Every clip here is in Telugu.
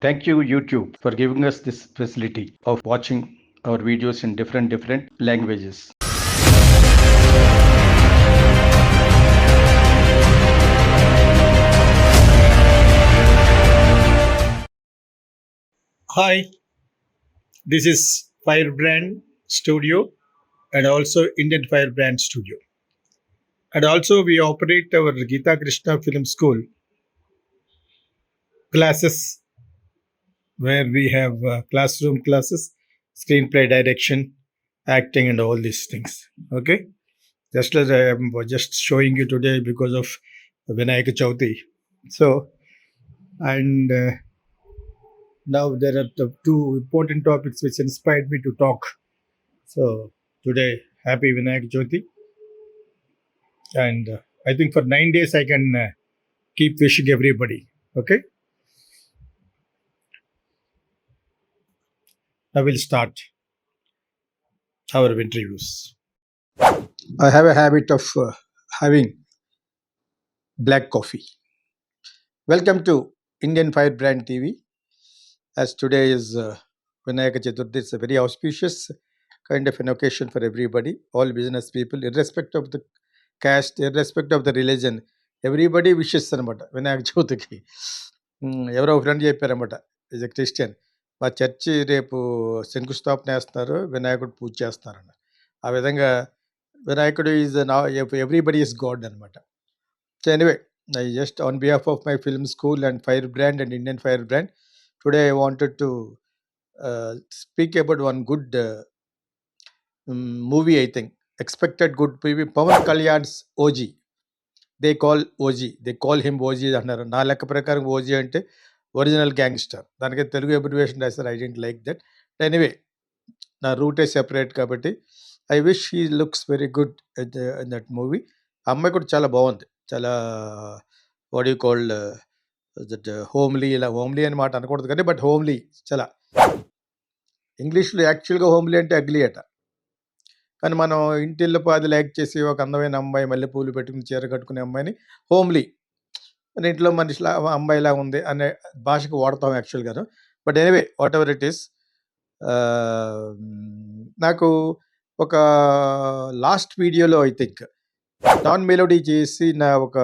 Thank you, YouTube, for giving us this facility of watching our videos in different different languages. Hi, this is Firebrand Studio and also Indian Firebrand Studio. And also, we operate our Gita Krishna Film School classes where we have uh, classroom classes, screenplay direction, acting, and all these things. Okay, just as I am just showing you today because of Vinayaka Chauthi. So, and uh, now there are the two important topics which inspired me to talk. So today, happy Vinayak Jyoti, and uh, I think for nine days I can uh, keep wishing everybody. Okay. I will start our interviews. I have a habit of uh, having black coffee. Welcome to Indian Firebrand TV. as today is uh, Vinayaka Chaturthi, it's a very auspicious kind of an occasion for everybody, all business people, irrespective of the caste, irrespective of the religion. Everybody wishes అనమాట వినాయక చవితికి ఉమ్, ఎవరో ఫ్రెండ్ చెప్పారనమాట ఇజ్ ఎ క్రిస్టియన్ మా చర్చి రేపు శంకుస్థాపన వేస్తున్నారు వినాయకుడు పూజ చేస్తారన్న ఆ విధంగా వినాయకుడు ఈజ్ నా ఎవ్రీబడి ఈజ్ గాడ్ అనమాట so anyway I just on behalf of my film school and fire brand and Indian fire brand today I wanted to speak about one good movie I think expected good movie Pavan Kalyan's OG. They call OG they call him OG అన్నారు నా లెక్క ప్రకారం ఓజీ అంటే ఒరిజినల్ గ్యాంగ్స్టర్. దానికి తెలుగు ఎబ్రివేషన్ రాశారు I don't like that. Anyway నా రూటే సెపరేట్ కాబట్టి I wish he looks very good in that movie. అమ్మాయి కూడా చాలా బాగుంది. చాలా what you called that homely ఇలా హోమ్లీ అని మాట అనకూడదు కానీ బట్ హోమ్లీ చాలా. ఇంగ్లీష్లో యాక్చువల్గా హోమ్లీ అంటే అగ్లీ అట. కానీ మనం ఇంటిల్లిపాది లైక్ చేసి ఒక అందమైన అమ్మాయి మల్లెపూలు పెట్టుకుని చీర కట్టుకునే అమ్మాయిని హోమ్లీ ఇంట్లో మనిషిలా అమ్మాయిలా ఉంది అనే భాషకు వాడతాం యాక్చువల్గా but anyway whatever it is నాకు ఒక లాస్ట్ వీడియోలో ఐ థింక్ డాన్ మెలోడీ చేసి నా ఒక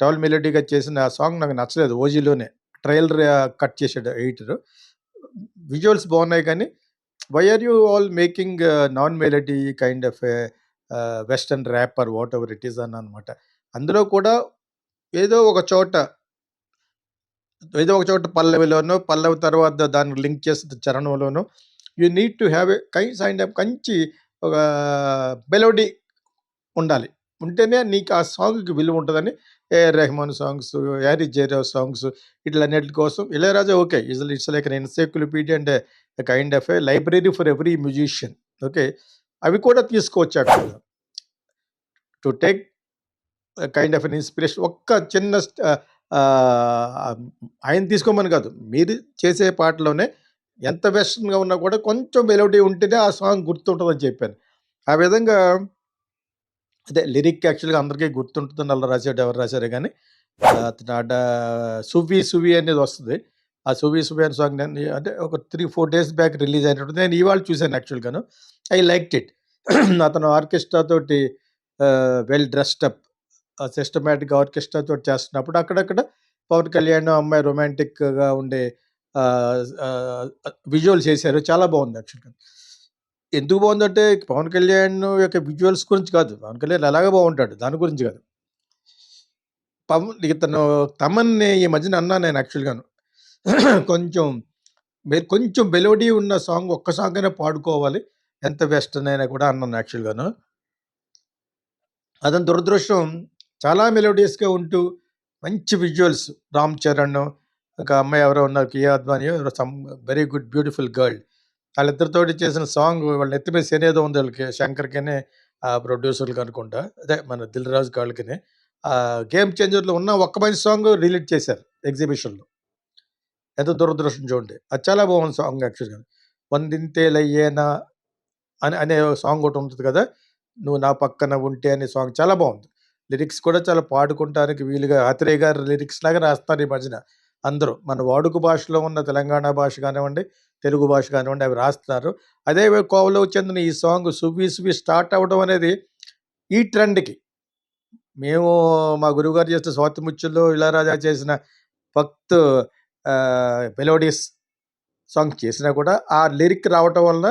డబుల్ మెలోడీగా చేసిన సాంగ్ నాకు నచ్చలేదు ఓజీలోనే. ట్రైలర్ కట్ చేసాడు ఎడిటర్. విజువల్స్ బాగున్నాయి కానీ why are you all making non melody kind of western rap or whatever it is అని అనమాట అందులో కూడా ఏదో ఒక చోట ఏదో ఒక చోట పల్లవిలోనో పల్లవి తర్వాత దాన్ని లింక్ చేసిన చరణంలోనో you need to have a kind of Kanchi ఒక మెలోడీ ఉండాలి. ఉంటేనే నీకు ఆ సాంగ్కి విలువ ఉంటుందని ఏఆర్ రెహమాన్ సాంగ్స్ యారీ జైరావ్ సాంగ్స్ ఇట్లన్నిటి కోసం Ilaiyaraaja okay is it's like encyclopedia and kind of a library for every musician. Okay అవి కూడా తీసుకోవచ్చు అక్కడ. To take kind of an inspiration ఒక్క చిన్న ఆయన తీసుకోమని కాదు. మీరు చేసే పాటలోనే ఎంత వెస్ట్రన్గా ఉన్నా కూడా కొంచెం మెలోడీ ఉంటేనే ఆ సాంగ్ గుర్తుంటుందని చెప్పాను. ఆ విధంగా అదే లిరిక్ యాక్చువల్గా అందరికీ గుర్తుంటుందని అలా రాశాడు ఎవరు రాశారు కానీ అతను ఆట సువి సువి అనేది వస్తుంది. ఆ సువి సువి అనే సాంగ్ నేను అంటే ఒక three four days back release అయినట్టు నేను ఇవాళ చూశాను యాక్చువల్గాను. I like it. అతను ఆర్కెస్ట్రా తోటి వెల్ డ్రెస్డ్ అప్ సిస్టమేటిక్గా ఆర్కెస్ట్రాతో చేస్తున్నప్పుడు అక్కడక్కడ పవన్ కళ్యాణ్ అమ్మాయి రొమాంటిక్గా ఉండే విజువల్స్ చేశారు. చాలా బాగుంది యాక్చువల్గా. ఎందుకు బాగుందంటే పవన్ కళ్యాణ్ యొక్క విజువల్స్ గురించి కాదు. పవన్ కళ్యాణ్ అలాగే బాగుంటాడు? దాని గురించి కాదు. పవన్ ఇతను తమన్ని ఈ మధ్యన అన్నా నేను యాక్చువల్గాను. కొంచెం మీరు కొంచెం మెలోడీ ఉన్న సాంగ్ ఒక్క సాంగ్ అయినా పాడుకోవాలి. ఎంత వెస్టర్న్ అయినా కూడా అన్నాను యాక్చువల్గాను. అతని దురదృష్టం చాలా మెలోడియస్గా ఉంటూ మంచి విజువల్స్. రామ్ చరణ్ ఒక అమ్మాయి ఎవరో ఉన్నారు Kiara Advani some very good beautiful girl. వాళ్ళిద్దరితోటి చేసిన సాంగ్ వాళ్ళ ఎత్తి సేనేదో ఉంది వాళ్ళకి శంకర్కినే ఆ ప్రొడ్యూసర్లకు అనుకుంటా అదే మన దిల్ రాజు గాళ్ళకినే గేమ్ చేంజర్లో ఉన్న ఒక్క మంచి సాంగ్ రిలీజ్ చేశారు ఎగ్జిబిషన్లో. ఎంత దురదృష్టం చూడండి. అది చాలా బాగుంది సాంగ్ యాక్చువల్గా. వందింతేలయ్యేనా అని అనే సాంగ్ ఒకటి ఉంటుంది కదా నువ్వు నా పక్కన ఉంటే అనే సాంగ్ చాలా బాగుంది. లిరిక్స్ కూడా చాలా పాడుకుంటానికి వీలుగా ఆత్రేయ గారి లిరిక్స్ లాగా రాస్తారు ఈ మధ్యన. అందరూ మన వాడుక భాషలో ఉన్న తెలంగాణ భాష కానివ్వండి తెలుగు భాష కానివ్వండి అవి రాస్తున్నారు అదే కోవలో చెందిన ఈ సాంగ్ సువి సువి స్టార్ట్ అవ్వడం అనేది ఈ ట్రెండ్కి. మేము మా గురువుగారు చేసిన స్వాతిముచ్చుల్లో ముచ్చుల్లో చేసిన ఫక్త్ మెలోడియస్ సాంగ్ చేసినా కూడా ఆ లిరిక్ రావటం వలన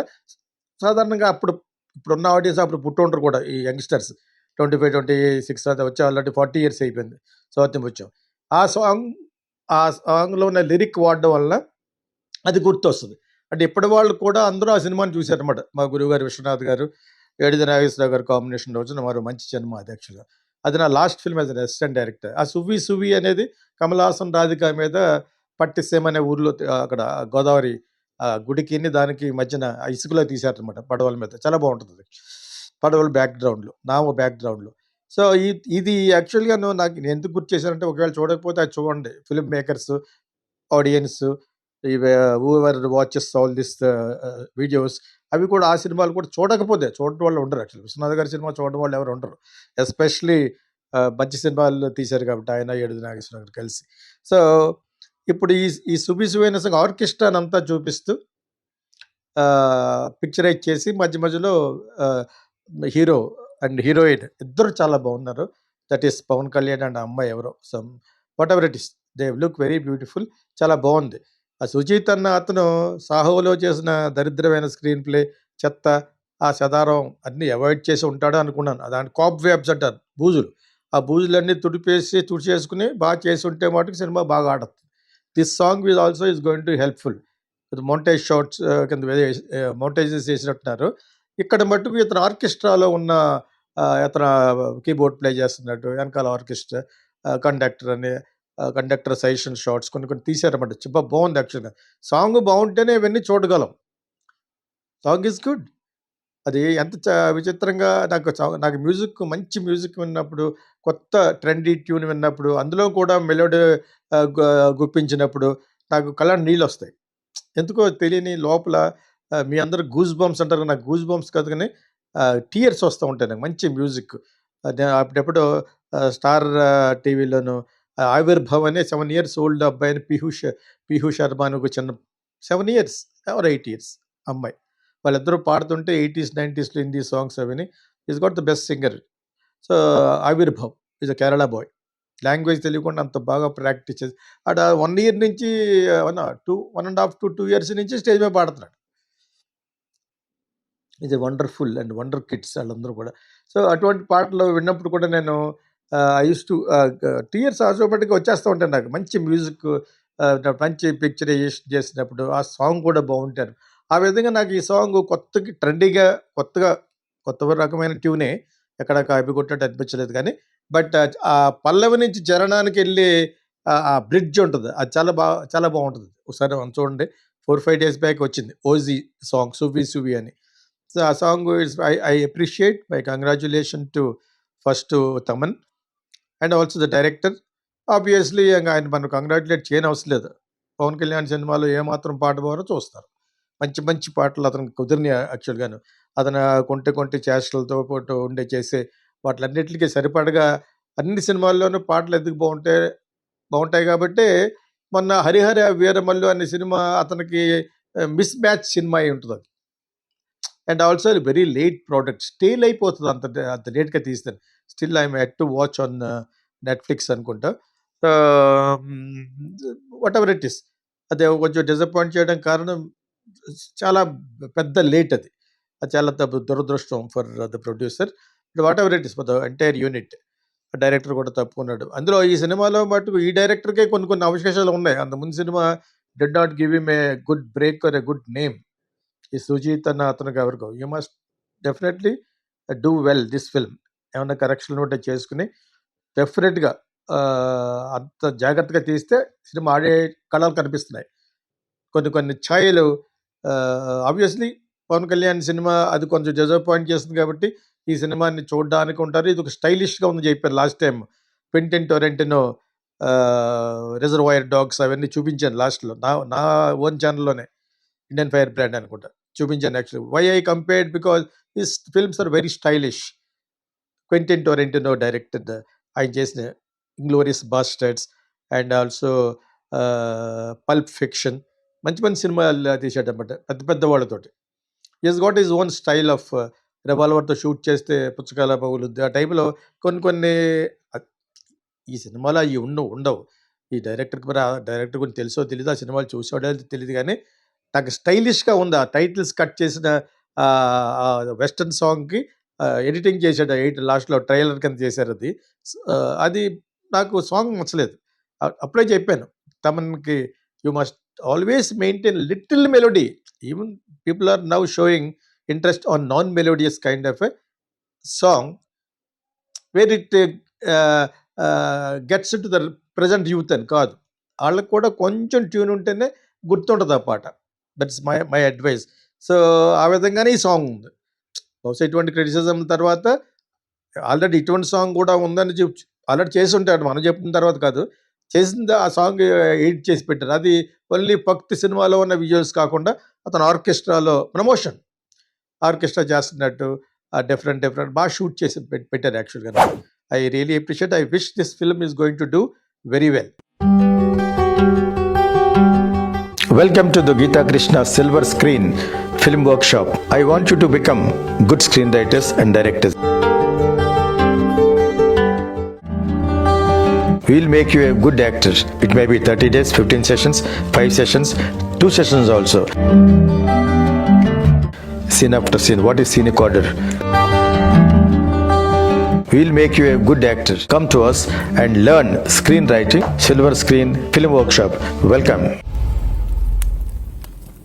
సాధారణంగా అప్పుడు ఇప్పుడున్న ఆడియన్స్ అప్పుడు పుట్టుంటారు కూడా ఈ youngsters. Twenty five twenty six అది వచ్చి ఆల్రెడీ ఫార్టీ ఇయర్స్ అయిపోయింది స్వాతి ముత్యం. ఆ సాంగ్ ఆ సాంగ్లో ఉన్న లిరిక్ వాడడం వల్ల అది గుర్తొస్తుంది. అంటే ఇప్పటి వాళ్ళు కూడా అందరూ ఆ సినిమాని చూశారనమాట మా గురువుగారు విశ్వనాథ్ గారు ఏడిది నాగేశ్వరరావు గారు కాంబినేషన్ రోజున మరో మంచి జన్మ అది యాక్చువల్గా అది నా last film as assistant director. ఆ సువి సువి అనేది కమల్ హాసన్ రాధిక మీద పట్టిసేమ్ అనే ఊర్లో అక్కడ గోదావరి ఆ గుడికి దానికి మధ్యన ఇసుకలో తీశారనమాట పడవల మీద. చాలా బాగుంటుంది పడవల బ్యాక్గ్రౌండ్లో నామ బ్యాక్గ్రౌండ్లో. సో ఈ ఇది యాక్చువల్గా నువ్వు నాకు నేను ఎందుకు గుర్తు చేశానంటే ఒకవేళ చూడకపోతే అది చూడండి. Film makers audience ever watches all this videos అవి కూడా ఆ సినిమాలు కూడా చూడకపోతే చూడటం వాళ్ళు ఉండరు యాక్చువల్లీ విశ్వనాథ్ గారి సినిమా చూడడం వాళ్ళు ఎవరు ఉండరు. ఎస్పెషలీ మంచి సినిమాలు తీశారు కాబట్టి ఆయన ఏడుది నాగేశ్వర గారు కలిసి. సో ఇప్పుడు ఈ ఈ సుబిసువైన సంగ ఆర్కెస్ట్రానంతా చూపిస్తూ పిక్చరైజ్ చేసి మధ్య మధ్యలో హీరో అండ్ హీరోయిన్ ఇద్దరు చాలా బాగున్నారు. That is Pavan Kalyan and అమ్మాయి ఎవరో? Some whatever it is they look very beautiful చాలా బాగుంది. ఆ సుజీత్ అన్న అతను సాహోలో చేసిన దరిద్రమైన స్క్రీన్ ప్లే చెత్త ఆ సదారం అన్నీ అవాయిడ్ చేసి ఉంటాడు అనుకున్నాను. దాని కాప్ వేబ్స్ అంటారు బూజులు. ఆ బూజులన్నీ తుడిపేసి తుడిచేసుకుని బాగా చేసి ఉంటే మటుకు సినిమా బాగా ఆడుతుంది. This song is also is going to helpful montage shorts కింద మౌంటేజెస్ చేసినట్టున్నారు. ఇక్కడ మటుకు ఇతను ఆర్కెస్ట్రాలో ఉన్న ఇతను కీబోర్డ్ ప్లే చేస్తున్నట్టు వెనకాల ఆర్కెస్ట్రా కండక్టర్ అని కండక్టర్ సజెషన్ షార్ట్స్ కొన్ని కొన్ని తీసారన్నమాట చెప్ప బాగుంది యాక్చువల్గా. సాంగ్ బాగుంటేనే ఇవన్నీ చూడగలం. Song is good. అది ఎంత చ విచిత్రంగా నాకు నాకు మ్యూజిక్ మంచి మ్యూజిక్ విన్నప్పుడు, కొత్త ట్రెండీ ట్యూన్ విన్నప్పుడు, అందులో కూడా మెలోడీ గుప్పించినప్పుడు నాకు కలర్ నీళ్ళు వస్తాయి ఎందుకో తెలియని లోపల మీ అందరూ గూజ్ బాంబ్స్ అంటారు. నాకు గూజ్ బాంబ్స్ కాదు కానీ టీయర్స్ వస్తూ ఉంటాయి నాకు మంచి మ్యూజిక్. అప్పుడప్పుడు స్టార్ టీవీలోను ఆవిర్భవ్ అనే సెవెన్ ఇయర్స్ ఓల్డ్ అబ్బాయిని పీహూష్ పీహూ శర్మ అని ఒక చిన్న seven years or eight years అమ్మాయి. వాళ్ళిద్దరూ పాడుతుంటే 80స్, 90స్‌లో Hindi songs అవిని. Is got the best singer. So, Avirbhav is a Kerala boy. Language తెలియకుండా అంత బాగా ప్రాక్టీస్ చేసి అక్కడ వన్ ఇయర్ నుంచి అవునా 2 1 ½ టు టూ ఇయర్స్ నుంచి స్టేజ్ మీద పాడుతున్నాడు. ఇది a wonderful and wonder kids వాళ్ళందరూ కూడా. సో, అటువంటి పాటలు విన్నప్పుడు కూడా నేను ఐ టు టీయర్స్ ఆసోపాటికి వచ్చేస్తా ఉంటాను నాకు. మంచి మ్యూజిక్ మంచి పిక్చరైజేషన్ చేసినప్పుడు ఆ సాంగ్ కూడా బాగుంటారు ఆ విధంగా నాకు ఈ సాంగ్ కొత్తకి ట్రెండీగా కొత్తగా కొత్త రకమైన ట్యూనే. ఎక్కడ కాపీ కొట్టినట్టు అనిపించలేదు కానీ, బట్ ఆ పల్లవి నుంచి చరణానికెళ్ళే వెళ్ళి ఆ బ్రిడ్జ్ ఉంటుంది అది చాలా బాగా చాలా బాగుంటుంది ఒకసారి చూడండి 4, 5 డేస్ బ్యాక్ వచ్చింది. 'ఓజీ' సాంగ్ సువి సువి అని. Song is I I appreciate my congratulation to first Thaman and also the director. Obviously ఆయన మనం కంగ్రాచ్యులేట్ చేయనవసరం లేదు. పవన్ కళ్యాణ్ సినిమాలో ఏమాత్రం పాట పోరో చూస్తారు. మంచి మంచి పాటలు అతనికి కుదిరినాయి యాక్చువల్‌గాను. అతను కొంటె కొంటె చేష్టలతో పాటు ఉండే చేసే వాటిలన్నిటికి సరిపడగా అన్ని సినిమాల్లోనూ పాటలు ఎందుకు బాగుంటే బాగుంటాయి కాబట్టి మొన్న 'హరిహర వీరమల్లు' అనే సినిమా అతనికి మిస్ మ్యాచ్ సినిమా అయి ఉంటదది. And also very late product stale అయిపోతుంది అంత అంత లేట్‌గా తీస్తే. Still I'm am to watch on uh, Netflix అనుకుంటా. Whatever it is. అది కొంచెం డిసప్పాయింట్ చేయడం కారణం చాలా పెద్ద లేట్ అది. అది చాలా దురదృష్టం for the producer. Whatever it is for the entire unit. Director కూడా తప్పుకున్నాడు. అందులో ఈ సినిమాలో మటుకు ఈ డైరెక్టర్‌కే కొన్ని కొన్ని అవశేషాలు ఉన్నాయి. అంతకుముందు cinema did not give him a good break or a good name. ఈ 'సుజీత్' అన్న అతను ఎవరికో you must definitely do well this film. ఏమన్నా కరెక్షన్‌లు ఉంటే చేసుకొని డెఫినెట్‌గా అంత జాగ్రత్తగా తీస్తే సినిమా ఆడే కళలు కనిపిస్తున్నాయి. కొన్ని కొన్ని ఛాయలు ఆబ్వియస్‌లీ పవన్ కళ్యాణ్ సినిమా అది కొంచెం డిజపాయింట్ చేస్తుంది కాబట్టి ఈ సినిమాని చూడడానికి ఉంటారు. ఇది ఒక స్టైలిష్‌గా ఉంది చెప్పారు last time Quentin Tarantino' 'reservoir dogs' అవన్నీ చూపించాను లాస్ట్‌లో. నా నా ఓన్ ఛానల్లోనే ఇండియన్ ఫైర్ బ్రాండ్ అనుకుంటా. చూపించాను actually. Why I compared because his films are very stylish. 'Quentin Tarantino' directed ఆయన చేసిన 'Inglourious Basterds' and also Pulp Fiction మంచి మంచి సినిమాలు తీసాడు అనమాట పెద్ద పెద్ద వాళ్ళతోటి is got is own style of రివాల్వర్తో shoot చేస్తే పుచ్చకాల పగులుద్ది ఆ టైంలో కొన్ని కొన్ని ఈ సినిమాలో అవి ఉండవు ఉండవు ఈ డైరెక్టర్కి మరి ఆ డైరెక్టర్ గురించి తెలుసో తెలీదు ఆ సినిమాలు చూసాడో తెలియదు కానీ నాకు స్టైలిష్గా ఉందా? టైటిల్స్ కట్ చేసిన వెస్టర్న్ సాంగ్కి ఎడిటింగ్ చేశాడు ఎయిట్ లాస్ట్లో ట్రైలర్ కింద చేశారు అది. అది నాకు సాంగ్ నచ్చలేదు. అప్లై అప్పుడే చెప్పాను తమన్కి you must always maintain little melody even people are now showing interest on non melodious kind of a song where it gets to the present youth అని కాదు. వాళ్ళకి కూడా కొంచెం ట్యూన్ ఉంటేనే గుర్తుంటుంది ఆ పాట. That's my my advice. So ఆ విధంగానే ఈ సాంగ్ ఉంది. బహుశా ఇటువంటి క్రిటిసిజం తర్వాత ఆల్రెడీ ఇటువంటి సాంగ్ కూడా ఉందని చెప్పి ఆల్రెడీ చేసి ఉంటాడు మనం చెప్పిన తర్వాత కాదు. చేసింది ఆ సాంగ్ ఎడిట్ చేసి పెట్టారు. అది ఓన్లీ భక్తి సినిమాలో ఉన్న విజువల్స్ కాకుండా అతను ఆర్కెస్ట్రాలో ప్రమోషన్. ఆర్కెస్ట్రా చేస్తున్నట్టు డిఫరెంట్ డిఫరెంట్ బాగా షూట్ చేసి పెట్టారు యాక్చువల్గా. I really appreciate I wish this film is going to do very well. Welcome to the Geeta Krishna Silver Screen Film Workshop. I want you to become good screenwriters and directors. We'll make you a good actor. It may be 30 days, 15 sessions, 5 sessions, 2 sessions also. Scene after scene. What is scenic order? We'll make you a good actor. Come to us and learn screenwriting, Silver Screen Film Workshop. Welcome.